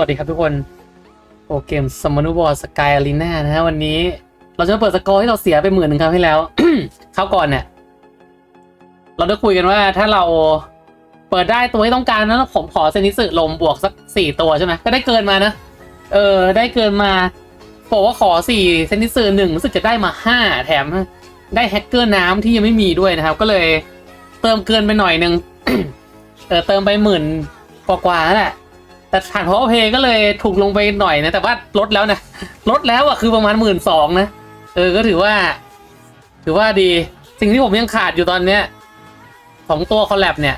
วัสดีครับทุกคนโอเกมสมานุบอร์สกายอารีนานะฮะวันนี้ เราจะมาเปิดสกอร์ที่เราเสียไปหมื่นหนึ่งครั้งที่แล้ว เข้าก่อนเนี่ยเราได้คุยกันว่าถ้าเราเปิดได้ตัวที่ต้องการนั้นผมขอเซนิสึลมบวกสักสี่ตัวใช่ไหมก็ได้เกินมานะ เออ ได้เกินมาบอกว่าขอสี่เซนิสึหนึ่งรู้สึกจะได้มาห้าแถม ได้แฮกเกอร์น้ำที่ยังไม่มีด้วยนะครับ ก็เลยเติมเกินไปหน่อยหนึงเออเติมไปหมื่นกว่าๆนั่นแหละ แต่ฐานพาวเพย์ก็เลยถูกลงไปหน่อยนะ แต่ว่าลดแล้วนะ ลดแล้วอะคือประมาณหมื่นสองนะ เออก็ถือว่า ถือว่าดี สิ่งที่ผมยังขาดอยู่ตอนเนี้ยสองตัวคอลแลบเนี่ย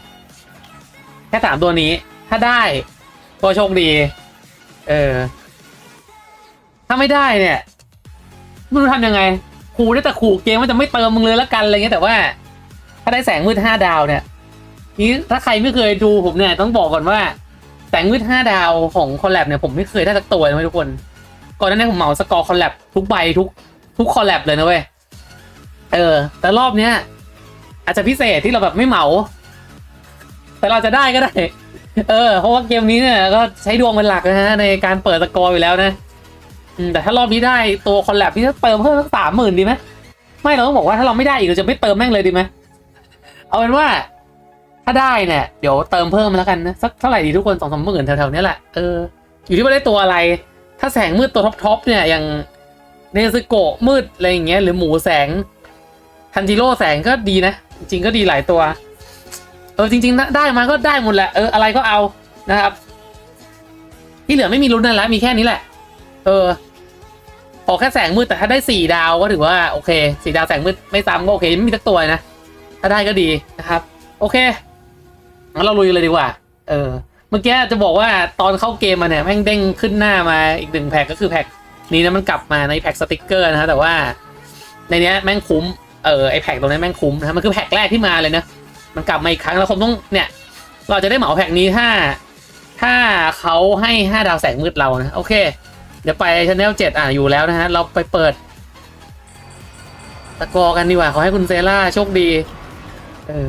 แค่สามตัวนี้ ถ้าได้ก็โชคดี เออ ถ้าไม่ได้เนี่ยไม่รู้ทำยังไงขู่ได้แต่ขู่เกมว่าจะไม่เติมมึงเลยละกันอะไรเงี้ยแต่ว่า ถ้าได้แสงมืดห้าดาวเนี่ยนี่ถ้าใครไม่เคยดูผมเนี่ย ต้องบอกก่อนว่า แสงมืดห้าดาวของคอลแลบเนี่ยผมไม่เคยได้สักตัวเลยทุกคน ก่อนหน้านี้ผมเหมาสกอร์คอลแลบทุกใบทุก ทุกคอลแลบเลยนะเว้ย เออ แต่รอบเนี้ย อาจจะพิเศษที่เราแบบไม่เหมา แต่เราจะได้ก็ได้ เออ เพราะว่าเกมนี้เนี่ยก็ใช้ดวงเป็นหลักนะฮะในการเปิดสกอร์อยู่แล้วนะแต่ถ้ารอบนี้ได้ตัวคอลแลบนี่จะเติมเพิ่มสักสามหมื่นดีไหมไม่เราต้องบอกว่าถ้าเราไม่ได้อีกเราจะไม่เติมแม่งเลยดีไหมเอาเป็นว่าาได้เนี่ยเดี๋ยวเติมเพิ่มแล้วกันนะสักเท่าไหร่ดีทุกคนสองสามหมื่นแถวๆนี้แหละเอออยู่ที่ว่าได้ตัวอะไร ถ้าแสงมืดตัวท็อปๆเนี่ยอย่างเนซึโกะมืดอะไรอย่างเงี้ยหรือหมูแสงทันจิโร่แสงก็ดีนะ จริงก็ดีหลายตัว เออจริงๆได้มาก็ได้หมดแหละเอออะไรก็เอานะครับ ที่เหลือไม่มีลุ้นนั่นแหละมีแค่นี้แหละ เออขอแค่แสงมืดแต่ถ้าได้สี่ดาวก็ถือว่าโอเคสี่ดาวแสงมืดไม่ซ้ำก็โอเคไม่มีสักตัวนะถ้าได้ก็ดีนะครับ โอเค งั้นเราลุยเลยดีกว่า เออ เมื่อกี้จะบอกว่าตอนเข้าเกมมาเนี่ยแม่งเด้งขึ้นหน้ามาอีกหนึ่งแพ็กก็คือแพ็กนี้นะมันกลับมาในแพ็กสติกเกอร์นะฮะแต่ว่าในเนี้ยแม่งคุ้ม เออไอแพ็กตรงนี้แม่งคุ้มนะมันคือแพ็กแรกที่มาเลยนะ มันกลับมาอีกครั้งแล้วผมต้องเนี่ย เราจะได้เหมาแพ็กนี้ถ้า ถ้าเขาให้ห้าดาวแสงมืดเรานะ โอเค เดี๋ยวไปช n แนลเจ็ดอะอยู่แล้วนะฮะเราไปเปิดตะกอกันดีกว่าขอให้คุณเซล่าโชคดี เออ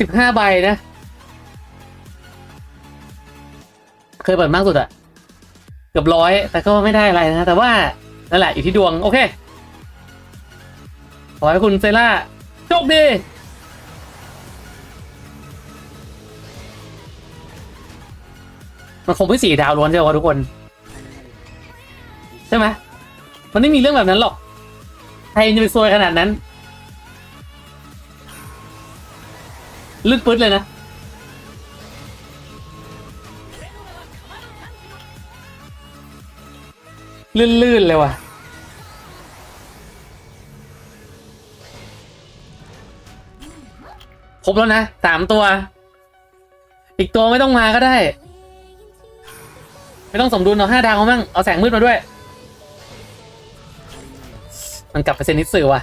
สิบห้าใบนะ เคยเปิดมากสุดอะเกือบร้อย แต่ก็ไม่ได้อะไรนะ แต่ว่านั่นแหละอยู่ที่ดวง โอเค ขอให้คุณเซล่าโชคดีมันคงไม่สี่ดาวล้วนใช่ไหมวะทุกคน ใช่ไหมมันไม่มีเรื่องแบบนั้นหรอก ใครจะไปซวยขนาดนั้น ลึกปึ๊ดเลยนะ ลื่นๆเลยว่ะ ครบแล้วนะสามตัว อีกตัวไม่ต้องมาก็ได้ ไม่ต้องสมดุลเอาห้าดาวมั่งเอาแสงมืดมาด้วย มันกลับไปเซนิสสื่อว่ะ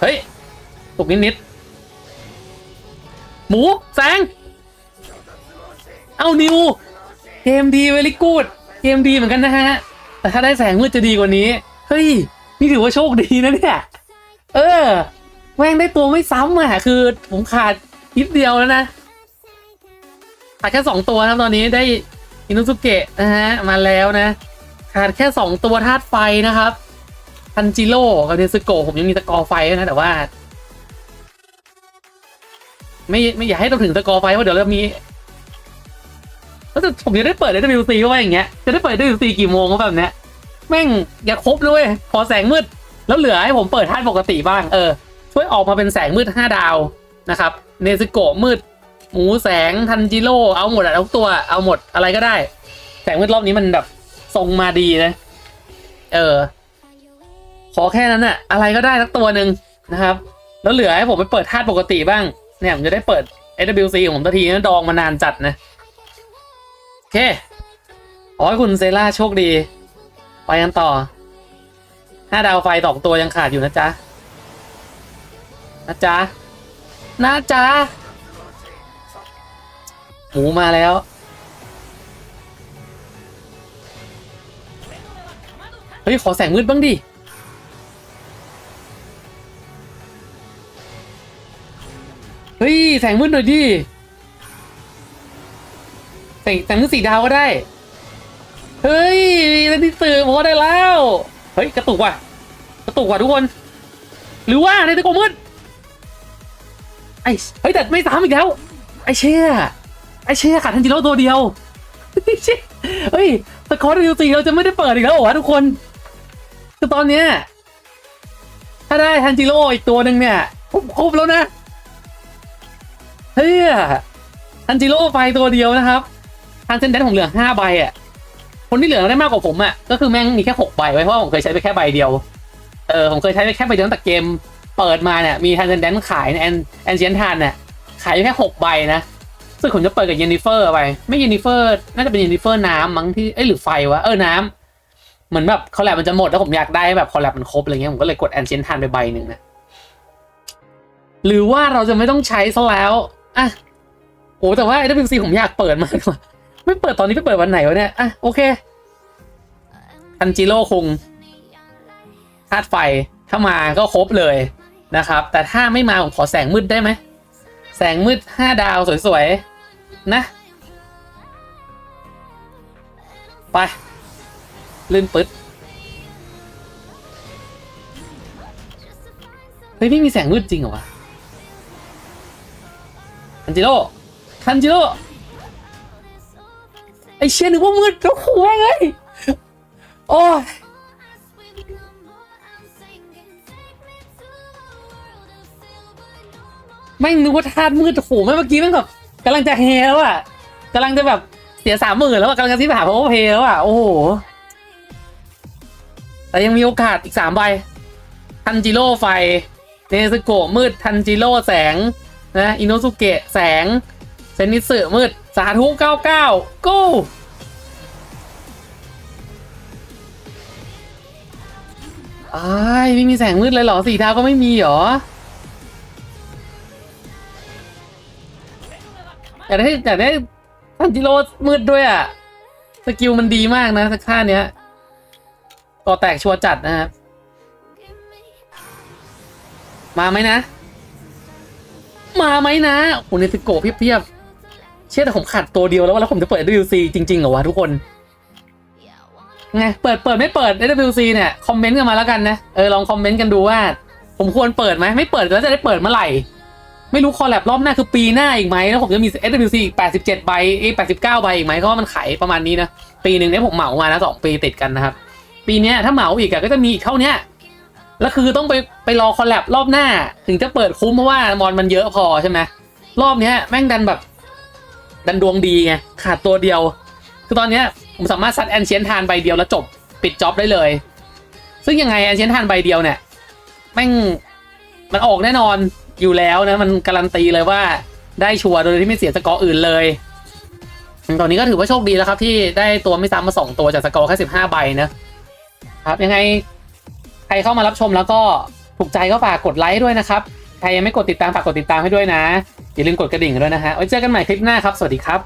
เฮ้ย ตกนิดนิดๆ หมูแสง เอานิวเกมดีเวลิกูดเกมดีเหมือนกันนะฮะ แต่ถ้าได้แสงมืดจะดีกว่านี้ เฮ้ย นี่ถือว่าโชคดีนะเนี่ย เออ แม่งได้ตัวไม่ซ้ำอะ คือผมขาดนิดเดียวแล้วนะ ขาดแค่สองตัวนะตอนนี้ได้อินุสุเกะนะฮะ มาแล้วนะ ขาดแค่สองตัวธาตุไฟนะครับทันจิโร่กับเนซึโกะผมยังมีตะกอไฟนะแต่ว่า ไม่ไม่อยากให้ต้องถึงตะกอร์ไฟเพราะเดี๋ยวเรามีแล้วจะผมจะได้เปิด WC ก็ว่าอย่างเงี้ยจะได้เปิด WC กี่โมงก็แบบเนี้ยแม่งอย่าครบด้วยขอแสงมืด แล้วเหลือให้ผมเปิดธาตุปกติบ้างเออช่วยออกมาเป็นแสงมืดห้าดาวนะครับเนซึโกะมืด หมูแสงทันจิโร่เอาหมดอะทุกตัวเอาหมดอะไรก็ได้ แสงมืดรอบนี้มันแบบทรงมาดีนะ เออ ขอแค่นั้นอะอะไรก็ได้สักตัวหนึ่งนะครับ แล้วเหลือให้ผมไปเปิดธาตุปกติบ้าง เนี่ยผมจะได้เปิด SWC ของผมทันทีนะดองมานานจัดนะโอเคขอให้คุณเซล่าโชคดี ไปกันต่อห้าดาวไฟตอกตัวยังขาดอยู่นะจ๊ะนะจ๊ะนะจ๊ะหมูมาแล้วเฮ้ยขอแสงมืดบ้างดิ แสงมืดหน่อยดิใส่แต่งสีดาวก็ได้ เฮ้ยแล้วที่สื่อผมว่าได้แล้ว เฮ้ย กระตุกว่ะ กระตุกว่ะทุกคน หรือว่าในตะโกมืด ไอ้ เฮ้ย แต่ไม่ซ้ำอีกแล้ว ไอ้เชี่ยไอ้เชี่ยขาดทันจิโร่ตัวเดียว เฮ้ยสกอร์ดิวซีเราจะไม่ได้เปิดอีกแล้วเหรอวะทุกคน คือตอนเนี้ย ถ้าได้ทันจิโร่อีกตัวหนึ่งเนี่ยผมครบแล้วนะ เฮ้ยทันจิโร่ไฟตัวเดียวนะครับทันเซนเดนผมเหลือห้าใบอะ คนที่เหลือได้มากกว่าผมอะ ก็คือแม่งมีแค่หกใบไว้เพราะว่าผมเคยใช้ไปแค่ใบเดียว เออผมเคยใช้ไปแค่ใบเดียวตั้งแต่เกม เปิดมาเนี่ยมีทันเซนเดนขายในแอนแอนเชียนทานเนี่ยขายแค่หกใบนะซึ่งผมจะเปิดกับเยนนิเฟอร์ไป ไม่เยนนิเฟอร์น่าจะเป็นเยนนิเฟอร์น้ำมั้งที่เอ้ยหรือไฟวะเออน้ำเหมือนแบบคอลแลบมันจะหมดแล้วผมอยากได้แบบคอลแลบมันครบอะไรเงี้ยผมก็เลยกดแอนเชียนทานไปใบหนึ่งนะหรือว่าเราจะไม่ต้องใช้ซะแล้ว อะโอ้แต่ว่า AWC ผมอยากเปิดมากกว่าไม่เปิดตอนนี้ไปเปิดวันไหนวะเนี่ย อะ โอเค ทันจิโร่คงธาตุไฟ ถ้ามาก็ครบเลยนะครับ แต่ถ้าไม่มา ผมขอแสงมืดได้ไหม แสงมืดห้าดาวสวยๆ นะ ไป ลื่นปึ๊ด เฮ้ย ไม่มีแสงมืดจริงเหรอวะ ทันจิโร่ทันจิโร่ไอเชี่ยนึกว่ามืดโอ้โหแม่งเอ้ยโอ้ยแม่งนึกว่าธาตุมืดโอ้โหแม่งเมื่อกี้แม่งแบบกำลังจะเฮแล้วอะกำลังจะแบบเสียสามหมื่นแล้วอะกำลังจะซิบหาเพราะว่าเพแล้วอะโอ้โหแต่ยังมีโอกาสอีกสามใบทันจิโร่ไฟเนซึโกะมืดทันจิโร่แสง นะอินโนสุเกะแสง เซนิสึมืด สาธุ99 go อ้ไม่มีแสงมืดเลยเหรอ สีดาก็ไม่มีเหรออยากได้อยากได้ทันจิโร่มืดด้วยอะ สกิลมันดีมากนะสักท่าเนี้ยก่อแตกชัวร์จัดนะครับ มาไหมนะ มาไหมนะโอ้เนติโกะเพียบๆเชื่อแต่ผมขาดตัวเดียวแล้วแล้วผมจะเปิด WC จริงๆเหรอวะทุกคนไงเปิดเปิดไม่เปิด WC เนี่ยคอมเมนต์กันมาแล้วกันนะเออลองคอมเมนต์กันดูว่า ผมควรเปิดไหมไม่เปิดแล้วจะได้เปิดเมื่อไหร่ ไม่รู้คอลแลบรอบหน้าคือปีหน้าอีกไหมแล้วผมจะมี SWC อีก 87 ใบอีก89 ใบอีกไหมเพราะว่ามันขายประมาณนี้นะปีหนึ่งเนี่ยผมเหมามานะสองปีติดกันนะครับปีเนี้ยถ้าเหมาอีกอะก็จะมีอีกเท่าเนี้ย แล้วคือต้องไปไปรอคอลแลบรอบหน้า ถึงจะเปิดคุ้มเพราะว่ามอนมันเยอะพอใช่ไหมรอบเนี้ยแม่งดันแบบ ดันดวงดีไงขาดตัวเดียว คือตอนเนี้ยผมสามารถซัดแอนเชียนทานใบเดียวแล้วจบปิดจ็อบได้เลย ซึ่งยังไงแอนเชียนทานใบเดียวเนี่ยแม่งมันออกแน่นอนอยู่แล้วนะมันการันตีเลยว่าได้ชัวร์โดยที่ไม่เสียสกอร์อื่นเลยตอนนี้ก็ถือว่าโชคดีแล้วครับที่ได้ตัวไม่ซ้ำมาสองตัวจากสกอร์แค่สิบห้าใบนะครับยังไง ใครเข้ามารับชมแล้วก็ถูกใจก็ฝากกดไลค์ด้วยนะครับ ใครยังไม่กดติดตามฝากกดติดตามให้ด้วยนะ อย่าลืมกดกระดิ่งด้วยนะฮะไว้เจอกันใหม่คลิปหน้าครับ สวัสดีครับ